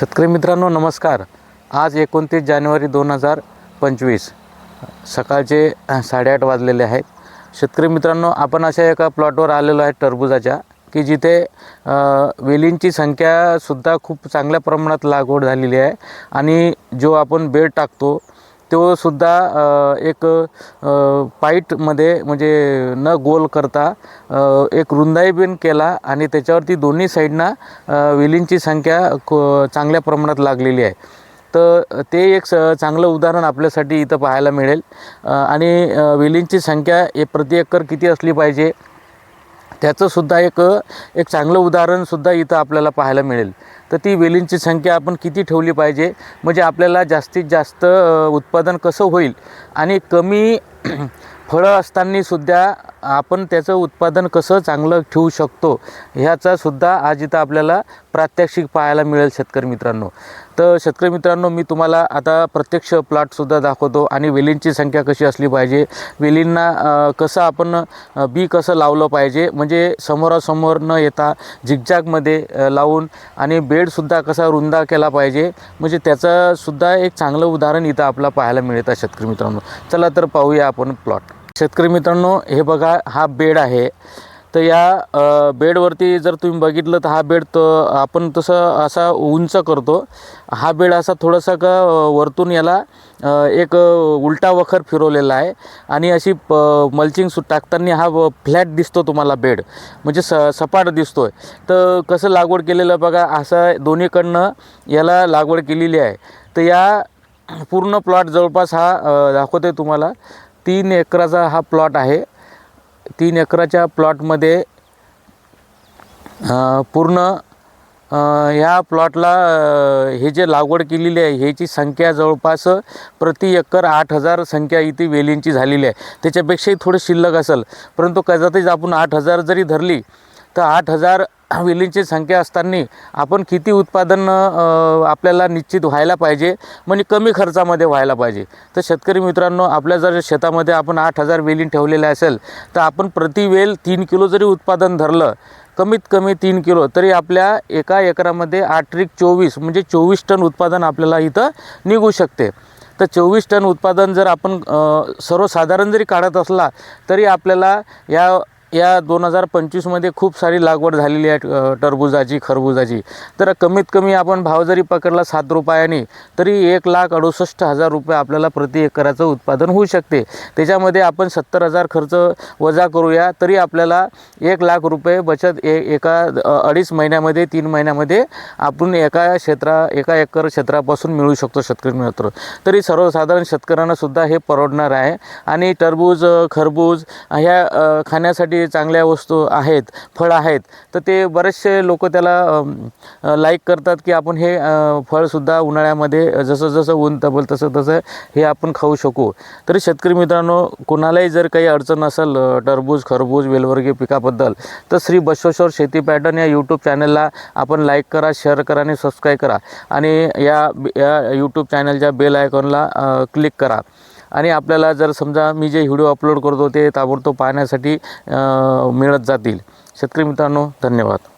शेतकरी मित्रांनो नमस्कार. आज एकोणतीस जानेवारी दोन हजार पंचवीस. सकाळचे साडेआठ वाजलेले आहेत. शेतकरी मित्रांनो आपण अशा एका प्लॉटवर आलेलो आहे टरबुजाच्या की जिथे वेलींची संख्यासुद्धा खूप चांगल्या प्रमाणात लागवड झालेली आहे. आणि जो आपण बेड टाकतो तो सुद्धा एक पाईटमध्ये म्हणजे न गोल करता एक रुंदाई बिन केला आणि त्याच्यावरती दोन्ही साईडना विलींची वेलींची संख्या चांगल्या प्रमाणात लागलेली आहे. तर ते एक स चांगलं उदाहरण आपल्यासाठी इथं पाहायला मिळेल. आणि विलींची वेलींची संख्या हे प्रति एकर किती असली पाहिजे? त्याचंसुद्धा एक एक चांगलं उदाहरणसुद्धा इथं आपल्याला पाहायला मिळेल. तर ती वेलींची संख्या आपण किती ठेवली पाहिजे? म्हणजे आपल्याला जास्तीत जास्त उत्पादन कसं होईल? आणि कमी फळं असतानासुद्धा आपण त्याचं उत्पादन कसं चांगलं ठेवू शकतो ह्याचासुद्धा आज इथं आपल्याला प्रात्यक्षिक पाहायला मिळेल शेतकरी मित्रांनो. तर शेतकरी मित्रांनो मी तुम्हाला आता प्रत्यक्ष प्लॉटसुद्धा दाखवतो आणि वेलींची संख्या कशी असली पाहिजे वेलींना कसं आपण बी कसं लावलं पाहिजे म्हणजे समोरासमोर न येता झिगझॅगमध्ये लावून आणि बेडसुद्धा कसा रुंदा केला पाहिजे म्हणजे त्याचंसुद्धा एक चांगलं उदाहरण इथं आपल्याला पाहायला मिळतं शेतकरी मित्रांनो. चला तर पाहूया आपण प्लॉट शेतकरी मित्रांनो हे बघा हा बेड आहे. तर या बेडवरती जर तुम्ही बघितलं तर हा बेड तर आपण तसं असा उंच करतो. हा बेड असा थोडासा का वरतून याला एक उलटा वखर फिरवलेला आहे. आणि अशी प मल्चिंग सु टाकताना हा फ्लॅट दिसतो तुम्हाला बेड. म्हणजे स सपाट दिसतो आहे तर कसं लागवड केलेलं बघा असं दोन्हीकडनं याला लागवड केलेली आहे. तर या पूर्ण प्लॉट जवळपास हा दाखवतो दाखवते तुम्हाला. तीन एकराचा हा प्लॉट आहे. तीन एकराच्या प्लॉटमध्ये पूर्ण ह्या प्लॉटला हे जे लागवड केलेली आहे ह्याची संख्या जवळपास प्रति एकर आठ हजार संख्या इथे वेलींची झालेली आहे. त्याच्यापेक्षाही थोडं शिल्लक असेल. परंतु कदाचित आपण आठ हजार जरी धरली तर आठ हजार वेलींची संख्या असताना आपण किती उत्पादन आपल्याला निश्चित व्हायला पाहिजे म्हणजे कमी खर्चामध्ये व्हायला पाहिजे. तर शेतकरी मित्रांनो आपल्या जर शेतामध्ये आपण आठ हजार वेली ठेवलेल्या असेल तर आपण प्रति वेल तीन किलो जरी उत्पादन धरलं कमीत कमी तीन किलो तरी आपल्या एका एकरामध्ये आठ ट्रिक चोवीस म्हणजे चोवीस टन उत्पादन आपल्याला इथं निघू शकते. तर चोवीस टन उत्पादन जर आपण सर्वसाधारण जरी काढत असला तरी आपल्याला या या दोन हजार पंचवीसमध्ये खूप सारी लागवड झालेली आहे टरबुजाची खरबुजाची. तर कमीत कमी आपण भाव जरी पकडला सात रुपयाने तरी एक लाख अडुसष्ट हजार रुपये आपल्याला प्रति एकराचं उत्पादन होऊ शकते. त्याच्यामध्ये आपण सत्तर हजार खर्च वजा करूया तरी आपल्याला एक लाख रुपये बचत ए एका अडीच महिन्यामध्ये तीन महिन्यामध्ये आपण एका क्षेत्रा एका एकर क्षेत्रापासून मिळू शकतो शेतकरी मित्र. तरी सर्वसाधारण शेतकऱ्यांनासुद्धा हे परवडणार आहे. आणि टरबूज खरबूज ह्या खाण्यासाठी खाण्यासाठी चांगल्या वस्तू आहेत फळं आहेत तर ते बरेचसे लोक त्याला लाईक करतात की आपण हे फळसुद्धा उन्हाळ्यामध्ये जसं जसं ऊन तबल तसं तसं हे आपण खाऊ शकू. तरी शेतकरी मित्रांनो कोणालाही जर काही अडचण असेल टरबूज खरबूज वेलवर्गीय पिकाबद्दल तर श्री बसवेश्वर शेती पॅटर्न या यूट्यूब चॅनलला आपण लाईक करा शेअर करा आणि सबस्क्राईब करा. आणि या या यूट्यूब चॅनलच्या बेल आयकॉनला क्लिक करा. आणि आपल्याला जर समजा मी जे व्हिडिओ अपलोड करतो ते ताबडतोब पाहण्यासाठी मिळत जातील. शेतकरी मित्रांनो धन्यवाद.